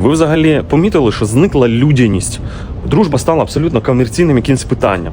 Ви взагалі помітили, що зникла людяність. Дружба стала абсолютно комерційним якимось питанням.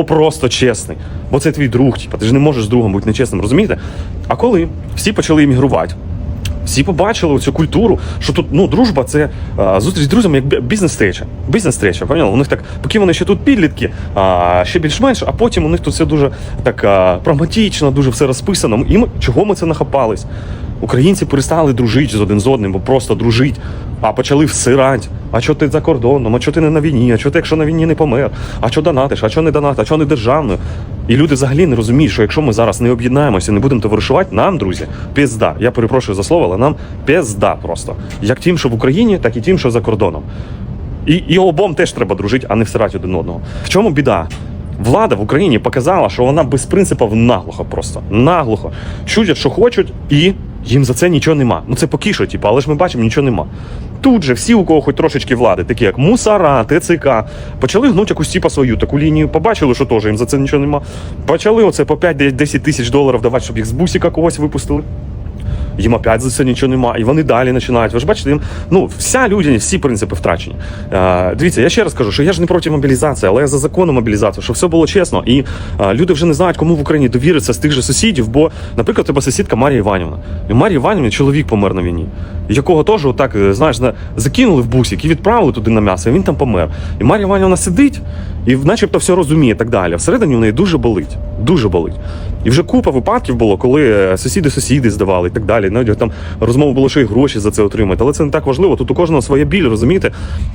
бо просто чесний. Бо це твій друг, типа, ти ж не можеш з другом бути нечесним, розумієте? А коли всі почали іммігрувати, всі побачили цю культуру, що тут ну дружба це а, зустріч з друзями як бізнес-стріча. Бізнес-стріча, поняли? У них так, поки вони ще тут підлітки, а, ще більш-менш, а потім у них тут все дуже так а, прагматично, дуже все розписано. І ми чого ми це нахапались? Українці перестали дружити з один з одним, бо просто дружить, а почали всирати. А що ти за кордоном? А що ти не на війні? А що ти, якщо на війні не помер? А що донатиш? А що не донатиш? А що не державною? І люди взагалі не розуміють, що якщо ми зараз не об'єднаємося, не будемо товаришувати, нам, друзі, пізда. Я перепрошую за слово, але нам пізда просто. Як тим, що в Україні, так і тим, що за кордоном. І, і обом теж треба дружити, а не всирати один одного. В чому біда? Влада в Україні показала, що вона без принципів наглухо просто. Наглухо. Чудять, що хочуть, і їм за це нічого нема. Ну це поки що, типу, але ж ми бачимо, нічого нема. Тут же всі, у кого хоч трошечки влади, такі як Мусара, ТЦК, почали гнуть якусь типа свою таку лінію, побачили, що теж їм за це нічого нема. Почали оце по 5-10 тисяч доларів давати, щоб їх з бусіка когось випустили. Їм опять за це нічого нема, і вони далі починають. Ви ж бачите, їм ну вся людяність, всі принципи втрачені. Е, дивіться, я ще раз кажу, що я ж не проти мобілізації, але я за законом мобілізацію, щоб все було чесно. І е, люди вже не знають, кому в Україні довіритися з тих же сусідів. Бо, наприклад, тебе сусідка Марія Іванівна. І Марія Іванівна чоловік помер на війні, якого теж отак, е, знаєш, на- закинули в бусик і відправили туди на м'ясо, і він там помер. І Марія Іванівна сидить і, начебто, все розуміє так далі. Всередині в неї дуже болить. Дуже болить. І вже купа випадків було, коли е, сусіди сусіди здавали і так далі. Навіть там розмова було, що і гроші за це отримати. Але це не так важливо. Тут у кожного своя біль, розумієте?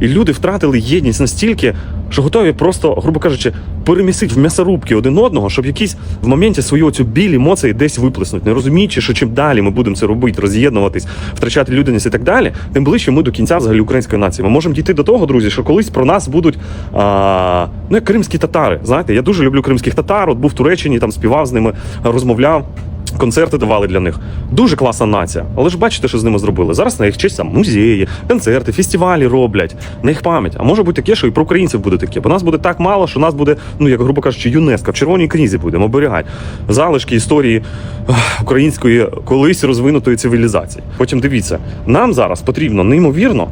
І люди втратили єдність настільки, що готові просто, грубо кажучи, перемісити в м'ясорубки один одного, щоб якісь в моменті свою цю біль емоції десь виплеснуть, не розуміючи, що чим далі ми будемо це робити, роз'єднуватись, втрачати людяність і так далі, тим ближче ми до кінця взагалі української нації. Ми можемо дійти до того, друзі, що колись про нас будуть а, ну як кримські татари. Знаєте, я дуже люблю кримських татар. От був в Туреччині, там співав з ними, розмовляв. Концерти давали для них. Дуже класна нація. Але ж бачите, що з ними зробили. Зараз на їх честь там музеї, концерти, фестивалі роблять на їх пам'ять. А може бути таке, що і про українців буде таке. Бо нас буде так мало, що нас буде, ну як грубо кажучи, ЮНЕСКО в червоній книзі будемо оберігати залишки історії української колись розвинутої цивілізації. Потім дивіться, нам зараз потрібно неймовірно